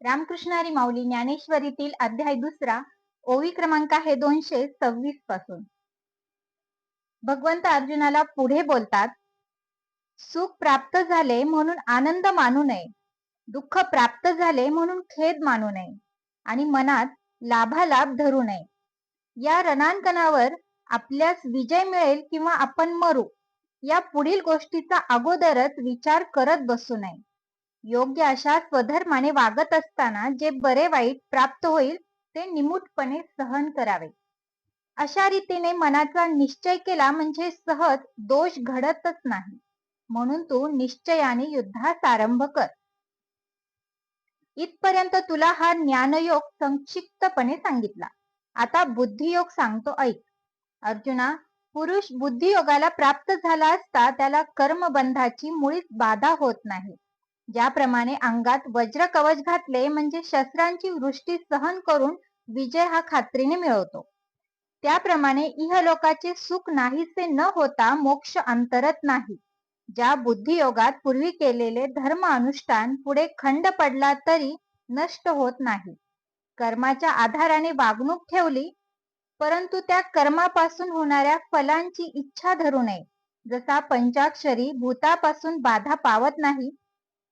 रामकृष्णारी माऊली ज्ञानेश्वरीतील अध्याय दुसरा ओवी क्रमांक आहे दोनशे सव्वीसपासून. भगवंत अर्जुनाला पुढे बोलतात सुख प्राप्त झाले म्हणून आनंद मानू नये. दुःख प्राप्त झाले म्हणून खेद मानू नये. आणि मनात लाभालाभ धरू नये. या रणांकनावर आपल्यास विजय मिळेल किंवा आपण मरू या पुढील गोष्टीचा अगोदरच विचार करत बसू नये. योग्य अशा स्वधर्माने वागत असताना जे बरे वाईट प्राप्त होईल ते निमूटपणे सहन करावे. अशा रीतीने मनाचा निश्चय केला म्हणजे सहज दोष घडतच नाही. म्हणून तू निश्चयाने युद्धास आरंभ कर. इथपर्यंत तुला हा ज्ञानयोग संक्षिप्तपणे सांगितला. आता बुद्धियोग सांगतो ऐक. अर्जुना पुरुष बुद्धियोगाला प्राप्त झाला असता त्याला कर्मबंधाची मुळीच बाधा होत नाही. ज्याप्रमाणे अंगात वज्र कवच घातले म्हणजे शस्त्रांची वृष्टी सहन करून विजय हा खात्रीने मिळवतो. त्याप्रमाणे इहलोकाचे सुख नाहीसे न होता मोक्ष अंतरत नाही. ज्या बुद्धियोगात पूर्वी केलेले धर्म अनुष्ठान पुढे खंड पडला तरी नष्ट होत नाही. कर्माच्या आधाराने वागणूक ठेवली परंतु त्या कर्मापासून होणाऱ्या फलांची इच्छा धरू नये. जसा पंचाक्षरी भूतापासून बाधा पावत नाही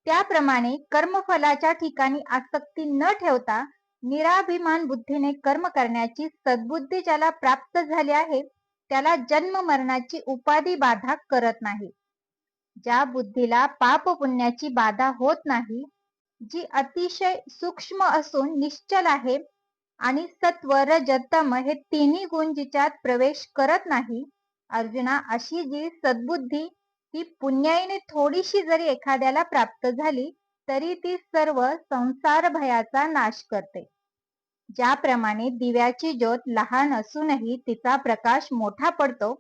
त्याप्रमाणे कर्मफलाच्या ठिकाणी आसक्ती न ठेवता निराभिमान बुद्धीने कर्म करण्याची सद्बुद्धी ज्याला प्राप्त झाली आहे त्याला जन्म मरणाची उपाधी बाधा करत नाही. ज्या बुद्धीला पाप पुण्याची बाधा होत नाही जी अतिशय सूक्ष्म असून निश्चल आहे आणि सत्व रजतम हे तिन्ही गुण जिच्यात प्रवेश करत नाही अर्जुना अशी जी सद्बुद्धी ही पुण्याईने थोडीशी जरी एखाद्याला प्राप्त झाली तरी ती सर्व संसार भयाचा नाश करते. ज्याप्रमाणे दिव्याची ज्योत लहान असूनही तिचा प्रकाश मोठा पडतो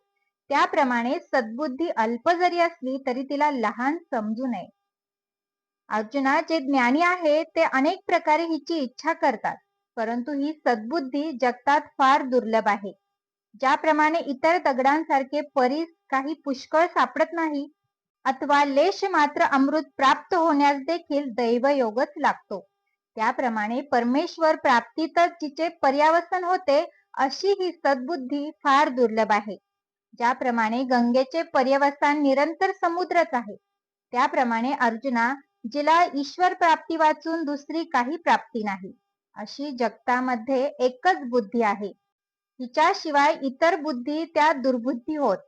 त्याप्रमाणे सद्बुद्धी अल्प जरी असली तरी तिला लहान समजू नये. अर्जुना जे ज्ञानी आहे ते अनेक प्रकारे हिची इच्छा करतात परंतु ही सद्बुद्धी जगतात फार दुर्लभ आहे. ज्याप्रमाणे इतर दगडांसारखे परीस काही पुष्कळ सापडत नाही अथवा लेश मात्र अमृत प्राप्त होण्यास देखील दैवयोगच लागतो. त्याप्रमाणे परमेश्वर प्राप्तीतच जिचे पर्यावसन होते अशी ही सद्बुद्धी फार दुर्लभ आहे. ज्याप्रमाणे गंगेचे पर्यवसान निरंतर समुद्रच आहे. त्याप्रमाणे अर्जुना जिला ईश्वर प्राप्ती वाचून दुसरी काही प्राप्ती नाही. अशी जगतामध्ये एकच बुद्धी आहे. हिच्याशिवाय इतर बुद्धी त्या दुर्बुद्धी होत.